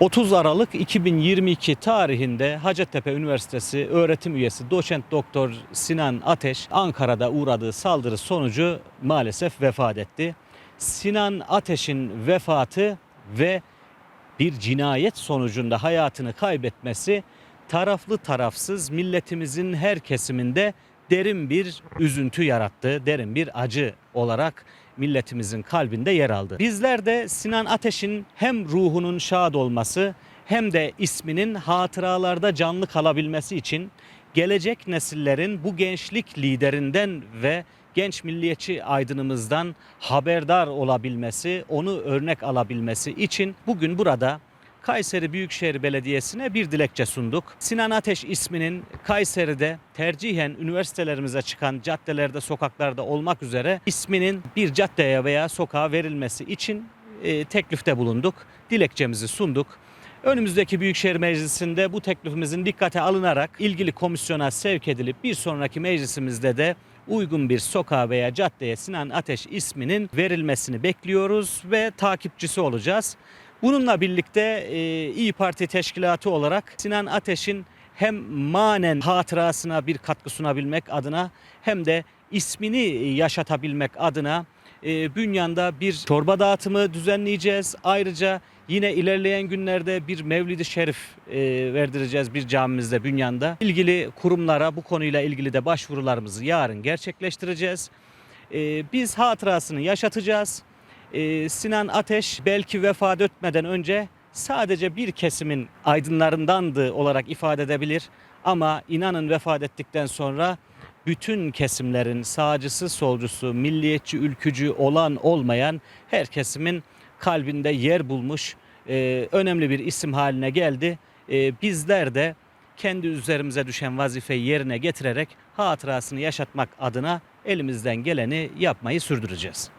30 Aralık 2022 tarihinde Hacettepe Üniversitesi öğretim üyesi doçent doktor Sinan Ateş Ankara'da uğradığı saldırı sonucu maalesef vefat etti. Sinan Ateş'in vefatı ve bir cinayet sonucunda hayatını kaybetmesi taraflı tarafsız milletimizin her kesiminde derin bir üzüntü yarattı, derin bir acı olarak milletimizin kalbinde yer aldı. Bizler de Sinan Ateş'in hem ruhunun şad olması hem de isminin hatıralarda canlı kalabilmesi için gelecek nesillerin bu gençlik liderinden ve genç milliyetçi aydınımızdan haberdar olabilmesi, onu örnek alabilmesi için bugün burada Kayseri Büyükşehir Belediyesi'ne bir dilekçe sunduk. Sinan Ateş isminin Kayseri'de tercihen üniversitelerimize çıkan caddelerde, sokaklarda olmak üzere isminin bir caddeye veya sokağa verilmesi için e, teklifte bulunduk. Dilekçemizi sunduk. Önümüzdeki Büyükşehir Meclisi'nde bu teklifimizin dikkate alınarak ilgili komisyona sevk edilip bir sonraki meclisimizde de uygun bir sokağa veya caddeye Sinan Ateş isminin verilmesini bekliyoruz ve takipçisi olacağız. Bununla birlikte e, İyi Parti teşkilatı olarak Sinan Ateş'in hem manen hatırasına bir katkı sunabilmek adına hem de ismini yaşatabilmek adına e, Bünyan'da bir çorba dağıtımı düzenleyeceğiz. Ayrıca yine ilerleyen günlerde bir Mevlid-i Şerif e, verdireceğiz bir camimizde Bünyan'da. İlgili kurumlara bu konuyla ilgili de başvurularımızı yarın gerçekleştireceğiz. E, biz hatırasını yaşatacağız. E, Sinan Ateş belki vefat etmeden önce sadece bir kesimin aydınlarındandı olarak ifade edebilir. Ama inanın vefat ettikten sonra bütün kesimlerin sağcısı, solcusu, milliyetçi, ülkücü olan olmayan her kesimin kalbinde yer bulmuş e, önemli bir isim haline geldi. E, bizler de kendi üzerimize düşen vazifeyi yerine getirerek hatırasını yaşatmak adına elimizden geleni yapmayı sürdüreceğiz.